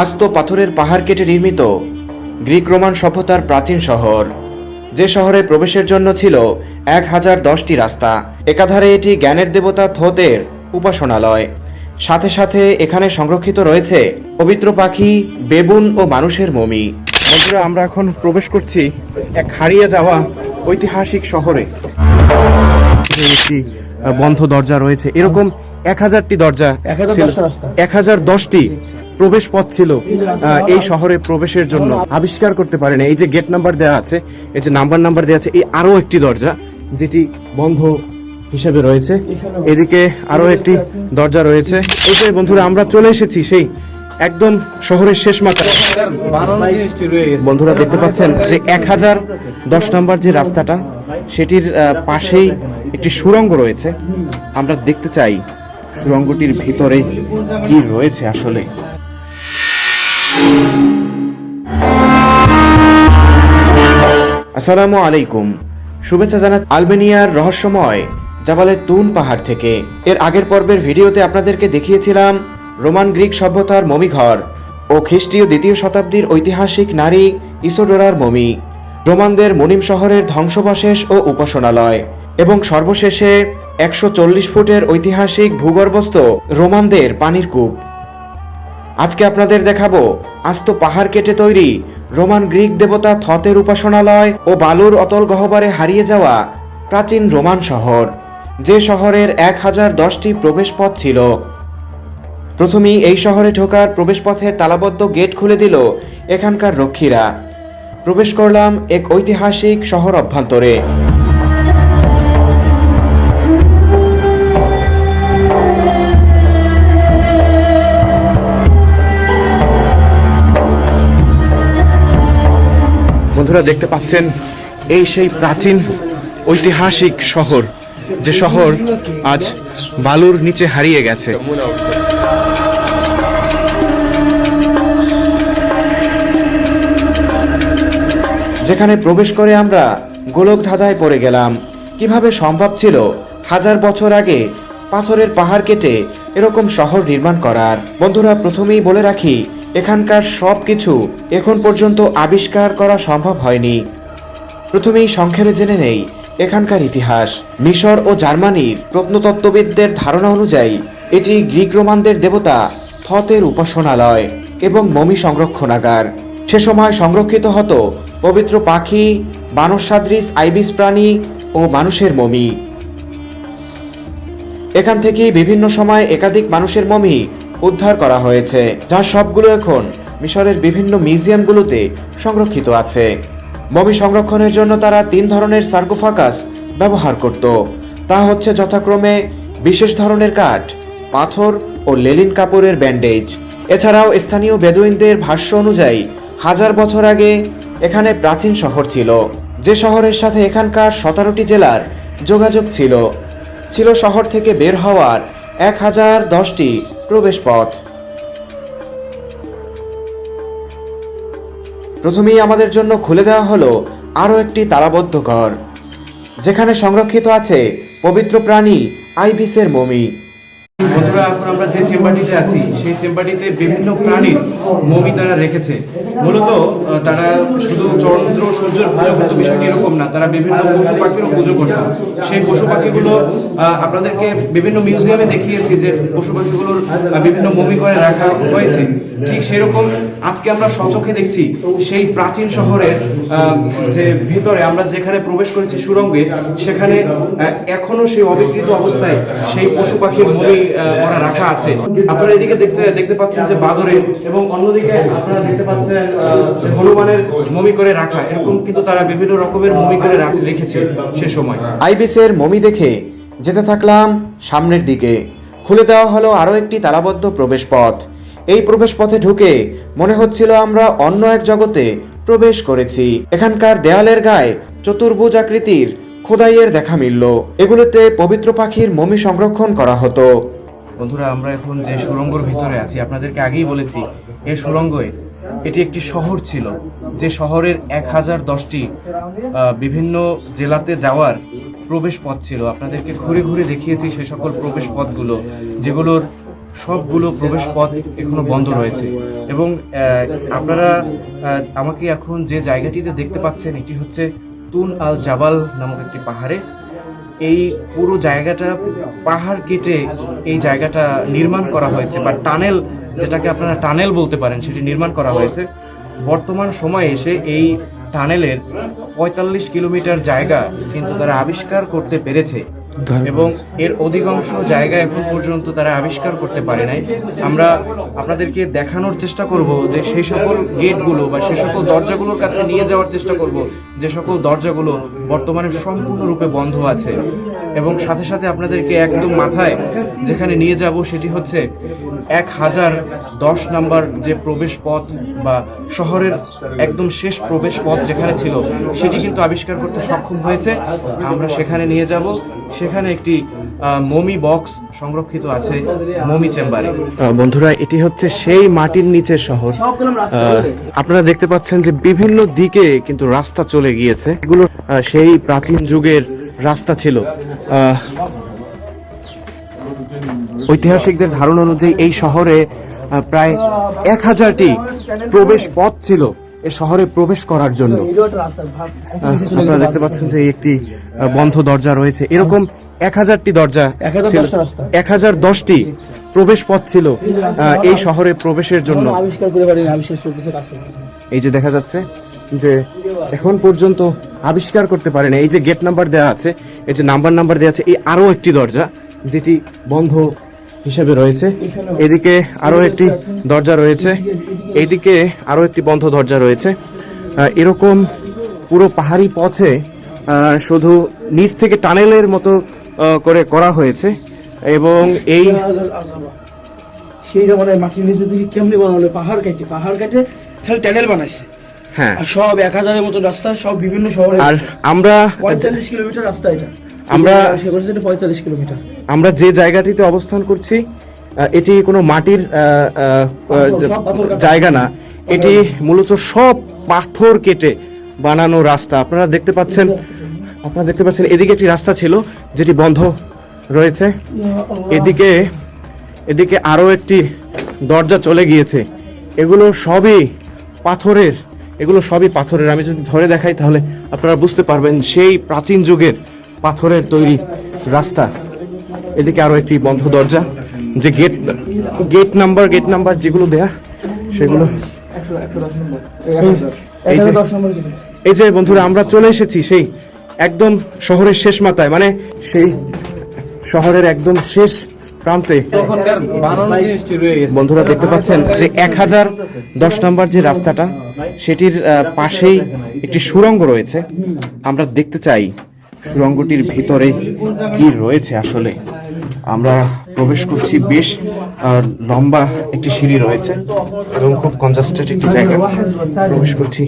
আস্ত পাথরের পাহাড় কেটে নির্মিত গ্রিক রোমান সভ্যতার প্রাচীন শহর। যে শহরে প্রবেশের জন্য ছিল এক হাজার দশটি রাস্তা একাধারে এটি জ্ঞানের দেবতা থোতের উপাসনালয়। সাথে সাথে এখানে সংরক্ষিত রয়েছে পবিত্র পাখি বেবুন ও মানুষের মমি। বন্ধুরা আমরা এখন প্রবেশ করছি এক হারিয়ে যাওয়া ঐতিহাসিক শহরে। একটি বন্ধ দরজা রয়েছে। এরকম এক হাজারটি দরজা এক হাজার দশটি প্রবেশ পথ ছিল এই শহরে প্রবেশের জন্য। আবিষ্কার করতে পারেন। এই যে গেট নাম্বার দেওয়া আছে, এই যে নাম্বার নাম্বার দেওয়া আছে, এই আরও একটি দরজা, যেটি বন্ধ হিসেবে রয়েছে। এদিকে আরও একটি দরজা রয়েছে। যে বন্ধুরা, আমরা চলে এসেছি সেই একদম শহরের শেষ মাথায়। বন্ধুরা, দেখতে পাচ্ছেন যে এক হাজার দশ নম্বর যে রাস্তাটা, সেটির পাশেই একটি সুড়ঙ্গ রয়েছে। আমরা দেখতে চাই সুরঙ্গটির ভিতরে কি রয়েছে আসলে। আসসালামু আলাইকুম। শুভেচ্ছা জানাচ্ছি আলবেনিয়ার রহস্যময় জাবালে তুন পাহাড় থেকে। এর আগের পর্বের ভিডিওতে আপনাদেরকে দেখিয়েছিলাম রোমান গ্রিক সভ্যতার মমিঘর ও খ্রিস্টীয় দ্বিতীয় শতাব্দীর ঐতিহাসিক নারী ইসোডোরার মমি, রোমানদের মনিম শহরের ধ্বংসবাশেষ ও উপাসনালয় এবং সর্বশেষে একশো চল্লিশ ফুটের ঐতিহাসিক ভূগর্ভস্থ রোমানদের পানির কূপ। আজকে আপনাদের দেখাবো আস্ত পাহাড় কেটে তৈরি রোমান গ্রিক দেবতা থতের উপাসনালয় ও বালুর অতল গহ্বরে হারিয়ে যাওয়া প্রাচীন রোমান শহর, যে শহরের এক হাজার দশটি প্রবেশপথ ছিল। প্রথমেই এই শহরে ঢোকার প্রবেশপথের তালাবদ্ধ গেট খুলে দিল এখানকার রক্ষীরা। প্রবেশ করলাম এক ঐতিহাসিক শহর অভ্যন্তরে। বন্ধুরা দেখতে পাচ্ছেন, এই সেই প্রাচীন ঐতিহাসিক শহর, যে শহর আজ বালুর নিচে হারিয়ে গেছে। যেখানে প্রবেশ করে আমরা গোলক ধাঁধায় পড়ে গেলাম। কীভাবে সম্ভব ছিল হাজার বছর আগে পাথরের পাহাড় কেটে এরকম শহর নির্মাণ করার? বন্ধুরা, প্রথমেই বলে রাখি এখানকার সব কিছু এখন পর্যন্ত আবিষ্কার করা সম্ভব হয়নি। প্রথমেই সংক্ষেপে জেনে নেই এখানকার ইতিহাস। মিশর ও জার্মানির প্রত্নতত্ত্ববিদদের ধারণা অনুযায়ী, এটি গ্রিক রোমানদের দেবতা থতের উপাসনালয় এবং মমি সংরক্ষণাগার। সে সময় সংরক্ষিত হতো পবিত্র পাখি, বানরসাদৃশ আইবিস প্রাণী ও মানুষের মমি। এখান থেকেই বিভিন্ন সময় একাধিক মানুষের মমি উদ্ধার করা হয়েছে, যা সবগুলো এখন মিশরের বিভিন্ন মিউজিয়ামগুলোতে সংরক্ষিত আছে। মমি সংরক্ষণের জন্য তারা তিন ধরনের সার্কোফাকাস ব্যবহার করত। তা হচ্ছে যথাক্রমে বিশেষ ধরনের কাঠ, পাথর ও লেলিন কাপড়ের ব্যান্ডেজ। এছাড়াও স্থানীয় বেদুইনদের ভাষ্য অনুযায়ী, হাজার বছর আগে এখানে প্রাচীন শহর ছিল। যে শহরের সাথে এখানকার সতেরোটি জেলার যোগাযোগ ছিল। ছিল শহর থেকে বের হওয়ার এক হাজার দশটি প্রবেশ পথ প্রথমেই আমাদের জন্য খুলে দেওয়া হলো আরও একটি তালাবদ্ধ ঘর, যেখানে সংরক্ষিত আছে পবিত্র প্রাণী আইবিসের মমি। বন্ধুরা, এখন আমরা যে চেম্বারটিতে আছি সেই চেম্বারটিতে বিভিন্ন প্রাণীর মমি তারা রেখেছে। মূলত তারা শুধু চন্দ্র, সূর্যের পুজো করতো বিষয়টি এরকম না, তারা বিভিন্ন পশু পাখিরও পুজো করতো। সেই পশু পাখিগুলো আপনাদেরকে বিভিন্ন মিউজিয়ামে দেখিয়েছি যে পশু পাখিগুলোর বিভিন্ন মমি করে রাখা হয়েছে। ঠিক সেরকম আজকে আমরা সচক্ষে দেখছি সেই প্রাচীন শহরের যে ভিতরে আমরা যেখানে প্রবেশ করেছি সুরঙ্গে, সেখানে এখনও সেই অবিকৃত অবস্থায় সেই পশু পাখির মমি করা রাখা আছে। আপনারা এদিকে দেখতে দেখতে পাচ্ছেন যে বাদরের এবং অন্যদিকে আপনারা দেখতে পাচ্ছেন হনুমানের মমি করে রাখা, এরকম কিন্তু তারা বিভিন্ন রকমের মমি করে রেখেছে সে সময়। আইবিসের মমি দেখে যেতে থাকলাম সামনের দিকে। খুলে দেওয়া হলো আরও একটি তালাবদ্ধ প্রবেশ পথ এই প্রবেশ পথে ঢুকে মনে হচ্ছিল আমরা অন্য এক জগতে প্রবেশ করেছি। এখানকার দেয়ালের গায়ে চতুর্ভুজ আকৃতির খোদাইয়ের দেখা মিলল। এগুলোতে পবিত্র পাখির মমি সংরক্ষণ করা হতো। বন্ধুরা, আমরা এখন যে সুরঙ্গর ভিতরে আছি, আপনাদেরকে আগেই বলেছি, এই সুরঙ্গে এটি একটি শহর ছিল, যে শহরের এক হাজার দশটি বিভিন্ন জেলাতে যাওয়ার প্রবেশ পথ ছিল। আপনাদেরকে ঘুরে ঘুরে দেখিয়েছি সে সকল প্রবেশ পথগুলো, যেগুলোর সবগুলো প্রবেশ পথ এখনও বন্ধ রয়েছে। এবং আপনারা আমাকে এখন যে জায়গাটিতে দেখতে পাচ্ছেন, এটি হচ্ছে তুন আল জাবাল নামক একটি পাহাড়ে। এই পুরো জায়গাটা পাহাড় কেটে এই জায়গাটা নির্মাণ করা হয়েছে, বা টানেল যেটাকে আপনারা টানেল বলতে পারেন, সেটি নির্মাণ করা হয়েছে। বর্তমান সময়ে এসে এই টানেলের পঁয়তাল্লিশ কিলোমিটার জায়গা কিন্তু তারা আবিষ্কার করতে পেরেছে। এবং এর অধিকাংশ জায়গা এখন পর্যন্ত তারা আবিষ্কার করতে পারে নাই। আমরা আপনাদেরকে দেখানোর চেষ্টা করব যে সেই সকল গেটগুলো বা সেই সকল দরজাগুলোর কাছে নিয়ে যাওয়ার চেষ্টা করব, যে সকল দরজাগুলো বর্তমানে সম্পূর্ণরূপে বন্ধ আছে। এবং সাথে সাথে আপনাদেরকে একদম মাথায় যেখানে নিয়ে যাব সেটি হচ্ছে এক হাজার দশ নাম্বার যে প্রবেশ পথ বা শহরের একদম শেষ প্রবেশ পথ যেখানে ছিল, সেটি কিন্তু আবিষ্কার করতে সক্ষম হয়েছে। আমরা সেখানে নিয়ে যাব। সেখানে একটি মমি বক্স সংরক্ষিত আছে মমি চেম্বারে। বন্ধুরা, এটি হচ্ছে সেই মাটির নিচের শহর। আপনারা দেখতে পাচ্ছেন যে বিভিন্ন দিকে কিন্তু রাস্তা চলে গিয়েছে। এগুলো সেই প্রাচীন যুগের রাস্তা ছিল। ঐতিহাসিকদের ধারণা অনুযায়ী এই শহরে প্রায় এক হাজারটি প্রবেশ পথ ছিল এ শহরে প্রবেশ করার জন্য। আপনারা দেখতে পাচ্ছেন যে একটি বন্ধ দরজা রয়েছে। এরকম এক হাজারটি দরজা এক হাজার দশটি প্রবেশ পথ ছিল এই শহরে প্রবেশের জন্য। এই যে দেখা যাচ্ছে যে এখন পর্যন্ত আবিষ্কার করতে পারে না এই যে গেট নাম্বার দেওয়া আছে, এই যে নাম্বার নাম্বার দেওয়া আছে, এই আরও একটি দরজা যেটি বন্ধ হিসেবে রয়েছে। এদিকে আরও একটি দরজা রয়েছে এইদিকে আরও একটি বন্ধ দরজা রয়েছে। এরকম পুরো পাহাড়ি পথে শুধু নিচ থেকে টানেলের মতো করে করা হয়েছে এবং এই সেই জমানায় মাটির নিচে থেকে কেমনি বানালো পাহাড় কেটে পাহাড় কেটে খালি ট্যানেল বানাইছে। হ্যাঁ। সব এক হাজারের মতো রাস্তা সব বিভিন্ন শহরে আর আমরা পঁয়তাল্লিশ কিলোমিটার রাস্তা এটা। আমরা- পঁয়তাল্লিশ কিলোমিটার। আমরা যে জায়গাটিতে অবস্থান করছি এটি কোনো মাটির। জায়গা না। এটি মূলত সব পাথর কেটে বানানো রাস্তা। আপনারা দেখতে পাচ্ছেন আপনারা দেখতে পাচ্ছেন এদিকে একটি রাস্তা ছিল যেটি বন্ধ রয়েছে। এদিকে এদিকে আরও একটি দরজা চলে গিয়েছে। এগুলো সবই পাথরের এগুলো সবই পাথরের। আমি যদি ধরে দেখাই, তাহলে আপনারা বুঝতে পারবেন সেই প্রাচীন যুগের পাথরের তৈরি রাস্তা। এদিকে আরও একটি বন্ধ দরজা, যে gate gate number gate number যেগুলো দেয়া, সেগুলো। এই যে বন্ধুরা, আমরা চলে এসেছি সেই একদম শহরের শেষ মাথায় মানে সেই শহরের একদম শেষ প্রান্তে। বন্ধুরা, দেখতে পাচ্ছেন যে এক হাজার দশ নম্বর যে রাস্তাটা সেটির পাশেই একটি সুড়ঙ্গ রয়েছে। আমরা দেখতে চাই সুরঙ্গটির ভিতরে কি রয়েছে আসলে। আমরা প্রবেশ করছি বেশ লম্বা একটি সিঁড়ি রয়েছে এবং খুব কনজাস্টেড একটি জায়গা। প্রবেশ করছি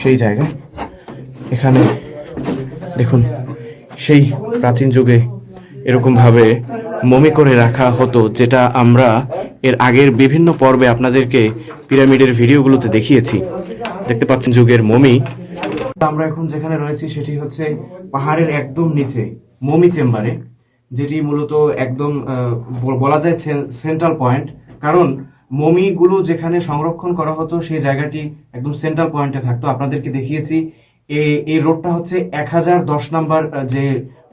সেই জায়গায় এখানে দেখুন, সেই প্রাচীন যুগে এরকম ভাবে মমি করে রাখা হতো, যেটা আমরা এর আগের বিভিন্ন পর্বে আপনাদেরকে পিরামিডের ভিডিওগুলোতে দেখিয়েছি। দেখতে পাচ্ছেন যুগের মমি। আমরা এখন যেখানে রয়েছি সেটি হচ্ছে পাহাড়ের একদম নিচে, মমি চেম্বারে, যেটি মূলত একদম বলা যায় সেন্ট্রাল পয়েন্ট কারণ মমিগুলো যেখানে সংরক্ষণ করা হতো সেই জায়গাটি একদম সেন্ট্রাল পয়েন্টে থাকতো। আপনাদেরকে দেখিয়েছি এই- রোডটা হচ্ছে এক হাজার দশ নাম্বার যে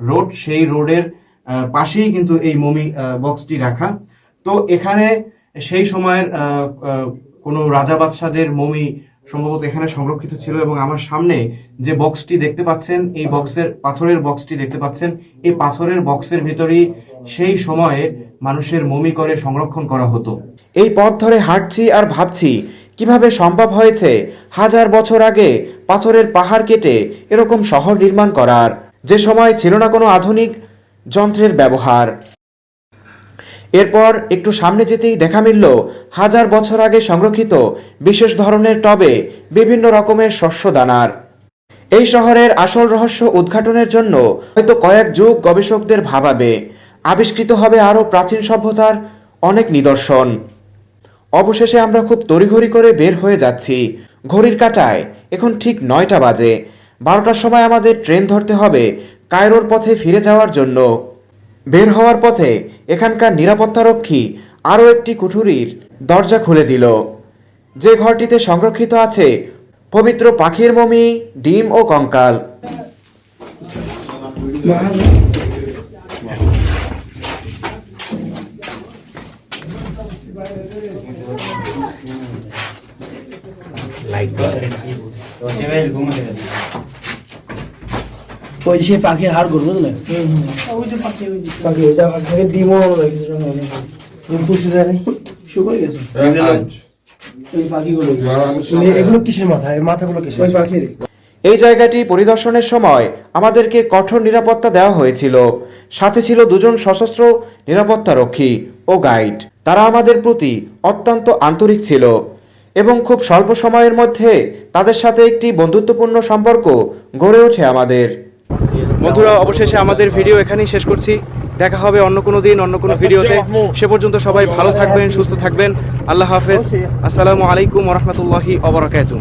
রোড, সেই রোডের পাশেই কিন্তু এই মমি বক্সটি রাখা। তো এখানে সেই সময়ের কোনো রাজা বাদশাদের মমি সম্ভবত এখানে সংরক্ষিত ছিল এবং আমার সামনে যে বক্সটি দেখতে পাচ্ছেন, এই বক্সের পাথরের বক্সটি দেখতে পাচ্ছেন, এই পাথরের বক্সের ভিতরেই সেই সময়ে মানুষের মমি করে সংরক্ষণ করা হতো। এই পথ ধরে হাঁটছি আর ভাবছি, কীভাবে সম্ভব হয়েছে হাজার বছর আগে পাথরের পাহাড় কেটে এরকম শহর নির্মাণ করার? যে সময় ছিল না কোনো আধুনিক যন্ত্রের ব্যবহার। এরপর একটু সামনে যেতেই দেখা মিলল, হাজার বছর আগে সংরক্ষিত বিশেষ ধরনের টবে বিভিন্ন রকমের শস্য দানার। এই শহরের আসল রহস্য উদ্ঘাটনের জন্য হয়তো কয়েক যুগ গবেষকদের ভাবাবে, আবিষ্কৃত হবে আরও প্রাচীন সভ্যতার অনেক নিদর্শন। অবশেষে আমরা খুব তড়িঘড়ি করে বের হয়ে যাচ্ছি। ঘড়ির কাঁটায়, এখন ঠিক নয়টা বাজে। বারোটার সময় আমাদের ট্রেন ধরতে হবে কায়রোর পথে ফিরে যাওয়ার জন্য। বের হওয়ার পথে এখানকার নিরাপত্তারক্ষী আরও একটি কুঠুরির দরজা খুলে দিল। যে ঘরটিতে সংরক্ষিত আছে পবিত্র পাখির মমি ডিম ও কঙ্কাল। ওই যে পাখির হাড় করব বুঝলে? পাখি ওইটা পাখি ডিমও রেখেছে সঙ্গে অনেক ডিম পুষতে দেয় নাই গেছে? ওই পাখিগুলো। এগুলো কিসের মাথা? এই মাথাগুলো কিসের? ওই পাখির এই জায়গাটি পরিদর্শনের সময় আমাদেরকে কঠোর নিরাপত্তা দেওয়া হয়েছিল। সাথে ছিল দুজন সশস্ত্র নিরাপত্তা রক্ষী ও গাইড। তারা আমাদের প্রতি অত্যন্ত আন্তরিক ছিল এবং খুব স্বল্প সময়ের মধ্যে তাদের সাথে একটি বন্ধুত্বপূর্ণ সম্পর্ক গড়ে ওঠে আমাদের। বন্ধুরা অবশেষে আমাদের ভিডিও এখানেই শেষ করছি। দেখা হবে অন্য কোনো দিন অন্য কোনো ভিডিওতে। সে পর্যন্ত সবাই ভালো থাকবেন সুস্থ থাকবেন। আল্লাহ হাফেজ। আসসালামু আলাইকুম রহমতুল্লাহি অবরাকাতুহ